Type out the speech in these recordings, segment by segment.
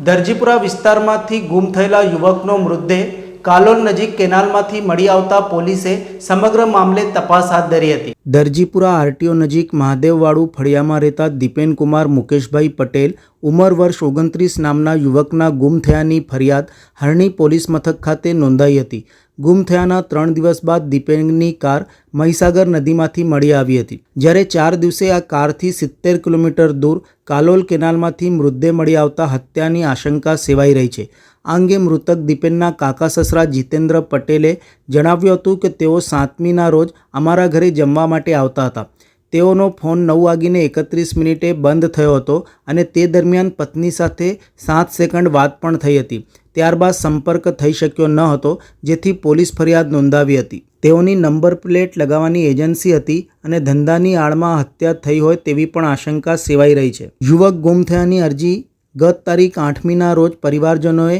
દરજીપુરા વિસ્તારમાંથી ગુમ થયેલા યુવકનો મૃતદેહ કાલોલ નજીક કેનાલમાંથી મળી આવતા પોલીસે સમગ્ર મામલે તપાસ હાથ ધરી હતી. દરજીપુરા આરટીઓ નજીક મહાદેવવાડું ફળિયામાં રહેતા દીપેનકુમાર મુકેશભાઈ પટેલ ઉંમર વર્ષ ઓગણત્રીસ નામના યુવકના ગુમ થયાની ફરિયાદ હરણી પોલીસ મથક ખાતે નોંધાઈ હતી. ગુમ થયાના ત્રણ દિવસ બાદ દીપેનની કાર મહીસાગર નદીમાંથી મળી આવી હતી. જ્યારે ચાર દિવસે આ કારથી સિત્તેર કિલોમીટર દૂર કાલોલ કેનાલમાંથી મૃતદેહ મળી આવતા હત્યાની આશંકા સેવાઈ રહી છે. આ અંગે મૃતક દીપેનના કાકા સસરા જીતેન્દ્ર પટેલે જણાવ્યું હતું કે તેઓ સાતમીના રોજ અમારા ઘરે જમવા માટે આવતા હતા. તેઓનો ફોન નવ વાગીને એકત્રીસ મિનિટે બંધ થયો હતો અને તે દરમિયાન પત્ની સાથે સાત સેકન્ડ વાત પણ થઈ હતી. ત્યારબાદ સંપર્ક થઈ શક્યો ન હતો, જેથી પોલીસ ફરિયાદ નોંધાવી હતી. તેઓની નંબર પ્લેટ લગાવવાની એજન્સી હતી અને ધંધાની આડમાં હત્યા થઈ હોય તેવી પણ આશંકા સેવાઈ રહી છે. યુવક ગુમ થયાની અરજી ગત તારીખ આઠમીના રોજ પરિવારજનોએ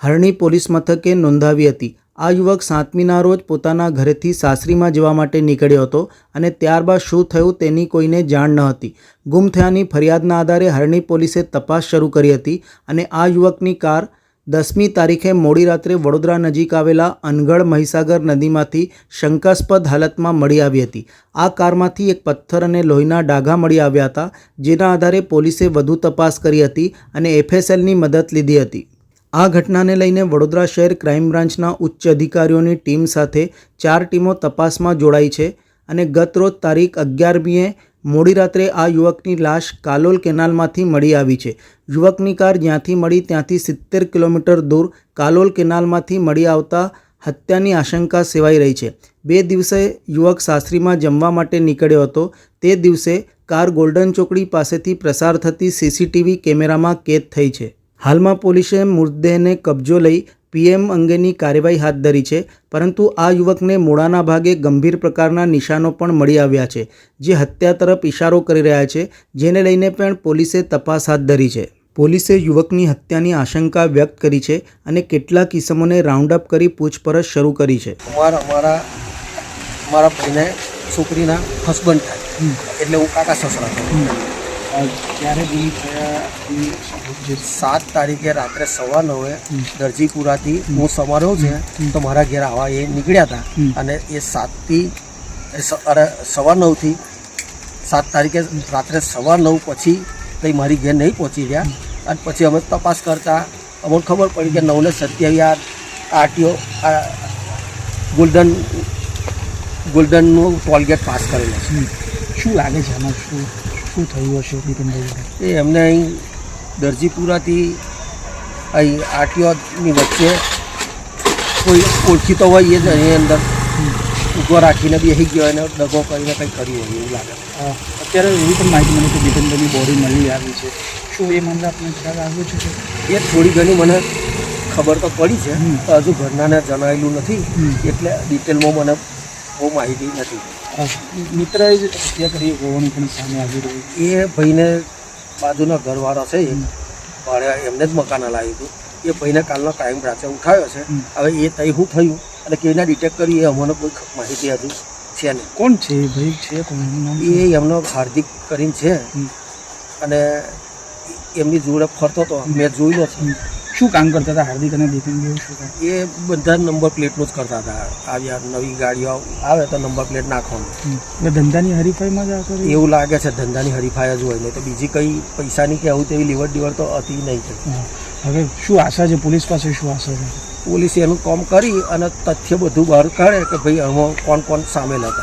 હરણી પોલીસ મથકે નોંધાવી હતી. આ યુવક સાતમીના રોજ પોતાના ઘરેથી સાસરીમાં જવા માટે નીકળ્યો હતો અને ત્યારબાદ શું થયું તેની કોઈને જાણ ન હતી. ગુમ થયાની ફરિયાદના આધારે હરણી પોલીસે તપાસ શરૂ કરી હતી અને આ યુવકની કાર દસમી તારીખે મોડી રાત્રે વડોદરા નજીક આવેલા અનગઢ મહીસાગર નદીમાંથી શંકાસ્પદ હાલતમાં મળી આવી હતી. આ કારમાંથી એક પથ્થર અને લોહીના ડાઘા મળી આવ્યા હતા, જેના આધારે પોલીસે વધુ તપાસ કરી હતી અને એફએસએલની મદદ લીધી હતી. આ ઘટનાને લઈને વડોદરા શહેર ક્રાઇમ બ્રાન્ચના ઉચ્ચ અધિકારીઓની ટીમ સાથે ચાર ટીમો તપાસમાં જોડાઈ છે અને ગત રોજ તારીખ અગિયારમીએ મોડી રાત્રે આ યુવકની લાશ કાલોલ કેનાલમાંથી મળી આવી છે. યુવકની કાર જ્યાંથી મળી ત્યાંથી સિત્તેર કિલોમીટર દૂર કાલોલ કેનાલમાંથી મળી આવતા હત્યાની આશંકા સેવાઈ રહી છે. બે દિવસે યુવક સાસરીમાં જમવા માટે નીકળ્યો હતો. તે દિવસે કાર ગોલ્ડન ચોકડી પાસેથી પ્રસાર થતી સીસીટીવી કેમેરામાં કેદ થઈ છે. હાલમાં પોલીસે મૃતદેહને કબજો લઈ પીએમ અંગેની કાર્યવાહી હાથ ધરી છે પરંતુ આ યુવકને મોડાના ભાગે ગંભીર પ્રકારના નિશાનો પણ મળી આવ્યા છે જે હત્યા તરફ ઇશારો કરી રહ્યા છે જેને લઈને પણ પોલીસે તપાસ હાથ ધરી છે. પોલીસે યુવકની હત્યાની આશંકા વ્યક્ત કરી છે અને કેટલાક કિસમોને રાઉન્ડ અપ કરી પૂછપરછ શરૂ કરી છે. અમારા અમારા મારા ભાઈને છોકરીના હસબન્ડ થાય. એટલે હું કાકા સસરા ક્યારે થયા જે સાત તારીખે રાત્રે સવા નવે દરજીપુરાથી હું સમારોહ છે તો મારા ઘેર આવા એ નીકળ્યા હતા અને એ સાતથી અરે સવા નવથી સાત તારીખે રાત્રે સવા નવ પછી કંઈ મારી ઘેર નહીં પહોંચી રહ્યા. અને પછી અમે તપાસ કરતા અમને ખબર પડી કે નવને સત્યાવી આ આરટીઓ ગોલ્ડન ગોલ્ડનનું ટોલગેટ પાસ કરેલો છે. શું લાગે છે આમાં શું? શું થયું હશે એ એમને અહીં દરજીપુરાથી અહીં આટીઓની વચ્ચે કોઈ ઓળખીતો હોય એ જ એની અંદર ઊભો રાખીને બેસી ગયો અને દગો કરીને કંઈ કર્યું હોય એવું લાગે. અત્યારે એવી પણ માહિતી મને કે દીપનભાઈની બોડી મળી આવી છે. શું એ મામલે આપણે ખ્યાલ આવ્યો છે કે? એ થોડી ઘણી મને ખબર તો પડી છે હજુ ઘરનાને જણાવેલું નથી. એટલે ડિટેલમાં મને બહુ માહિતી નથી. મિત્ર જ હત્યા કરી હોવાની પણ સામે આવી રહ્યું એ ભાઈને બાજુના ઘરવાળો છે ભાડે એમને જ મકાન લાવ્યું હતું. એ ભાઈને કાલનો ક્રાઇમ બ્રાન્ચે ઉઠાવ્યો છે. હવે એ તય શું થયું? અને કેવી રીતના ડિટેક્ટ કર્યું એ અમને કોઈ માહિતી હજુ છે નહીં. કોણ છે એ ભાઈ? છે કોણ? એ એમનો હાર્દિક કરીને છે. અને એમની જોડે ફરતો હતો મેં જોયેલો છે. શું કામ કરતા હતા? હાર્દિક અને દીપનભાઈ એ બધા નંબર પ્લેટનું જ કરતા હતા. આવી નવી ગાડીઓ આવે તો નંબર પ્લેટ નાખવાનું. એટલે ધંધાની હરીફાઈમાં જ આવતો એવું લાગે છે ધંધાની હરીફાઈ જ હોય ને તો બીજી કંઈ પૈસાની કે આવું તેવી લીવડ દેવડ તો હતી નહીં કંઈ હવે શું આશા છે? પોલીસ પાસે શું આશા છે? પોલીસે એનું કામ કરી અને તથ્ય બધું બહાર કાઢે કે ભાઈ આમાં કોણ કોણ સામેલ હતા.